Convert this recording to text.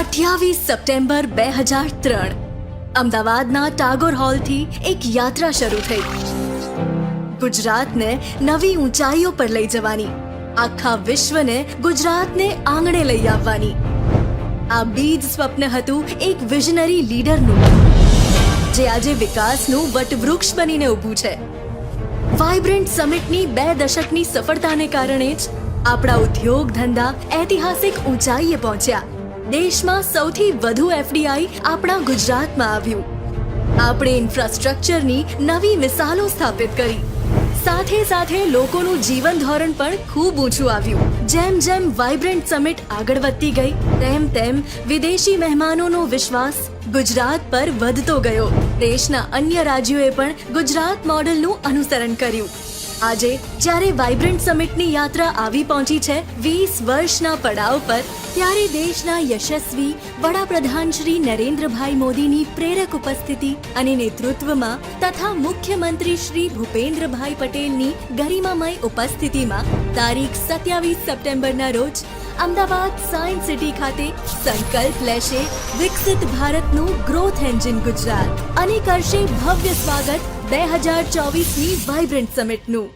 અઠ્યાવીસ સપ્ટેમ્બર બે હજાર ત્રણ. અમદાવાદના ટાગોર હોલથી એક યાત્રા શરૂ થઈ. ગુજરાતને નવી ઊંચાઈઓ પર લઈ જવાની. આખા વિશ્વને ગુજરાતને આંગણે લઈ આવવાની. આ બીજ સ્વપ્ન હતું એક વિઝનરી લીડરનું. જે આજે વિકાસનું વટવૃક્ષ બનીને ઊભું છે. વાઇબ્રન્ટ સમિટની બે દશકની સફળતાને કારણે જ આપણા ઉદ્યોગ ધંધા ઐતિહાસિક ઊંચાઈએ પહોંચ્યા. દેશમાં સૌથી વધુ એફડીઆઈ આપણા ગુજરાતમાં આવ્યું. આપણે ઇન્ફ્રાસ્ટ્રક્ચરની નવી મિસાલો સ્થાપિત કરી. સાથે સાથે લોકોનું જીવન ધોરણ પણ ખૂબ ઊંચું આવ્યું. જેમ જેમ વાઇબ્રન્ટ સમિટ આગળ વધતી ગઈ, તેમ તેમ વિદેશી મહેમાનોનો વિશ્વાસ ગુજરાત પર વધતો ગયો. દેશના અન્ય રાજ્યોએ પણ ગુજરાત મોડેલનું અનુસરણ કર્યું. આજે, જ્યારે વાઇબ્રન્ટ સમિટની યાત્રા આવી પહોંચી છે, વીસ વર્ષના પડાવ પર, ત્યારે દેશના યશસ્વી વડાપ્રધાન શ્રી નરેન્દ્રભાઈ મોદીની પ્રેરક ઉપસ્થિતિ અને નેતૃત્વમાં તથા મુખ્યમંત્રી શ્રી ભૂપેન્દ્રભાઈ પટેલની ગરિમામય ઉપસ્થિતિમાં, તારીખ સત્યાવીસ સપ્ટેમ્બરના રોજ, અમદાવાદ સાયન્સ સિટી ખાતે સંકલ્પ લેશે વિકસિત ભારતનું ગ્રોથ એન્જિન ગુજરાત. અને કરશે ભવ્ય સ્વાગત બે હજાર ચોવીસની વાઇબ્રન્ટ સમિટનું